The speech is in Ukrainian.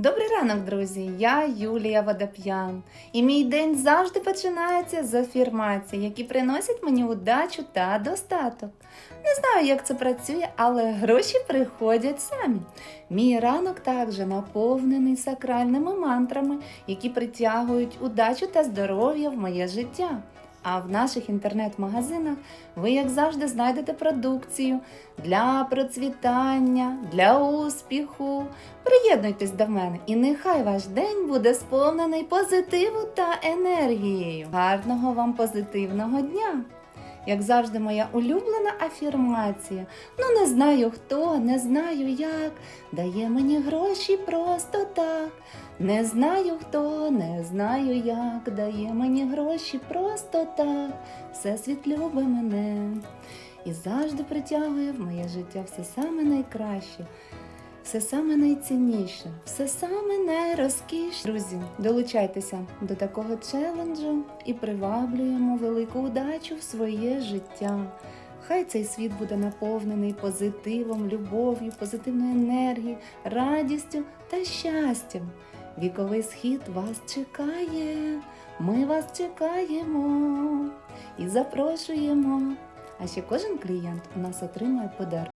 Добрий ранок, друзі! Я Юлія Водоп'ян. І мій день завжди починається з афірмацій, які приносять мені удачу та достаток. Не знаю, як це працює, але гроші приходять самі. Мій ранок також наповнений сакральними мантрами, які притягують удачу та здоров'я в моє життя. А в наших інтернет-магазинах ви, як завжди, знайдете продукцію для процвітання, для успіху. Приєднуйтесь до мене, і нехай ваш день буде сповнений позитиву та енергією. Гарного вам позитивного дня! Як завжди, моя улюблена афірмація. Ну, не знаю хто, не знаю як, дає мені гроші просто так. Не знаю хто, не знаю як, дає мені гроші просто так. Всесвіт любить мене і завжди притягує в моє життя все саме найкраще. Все саме найцінніше, все саме найрозкіше. Друзі, долучайтеся до такого челенджу і приваблюємо велику удачу в своє життя. Хай цей світ буде наповнений позитивом, любов'ю, позитивною енергією, радістю та щастям. Віковий схід вас чекає, ми вас чекаємо і запрошуємо. А ще кожен клієнт у нас отримає подарунок.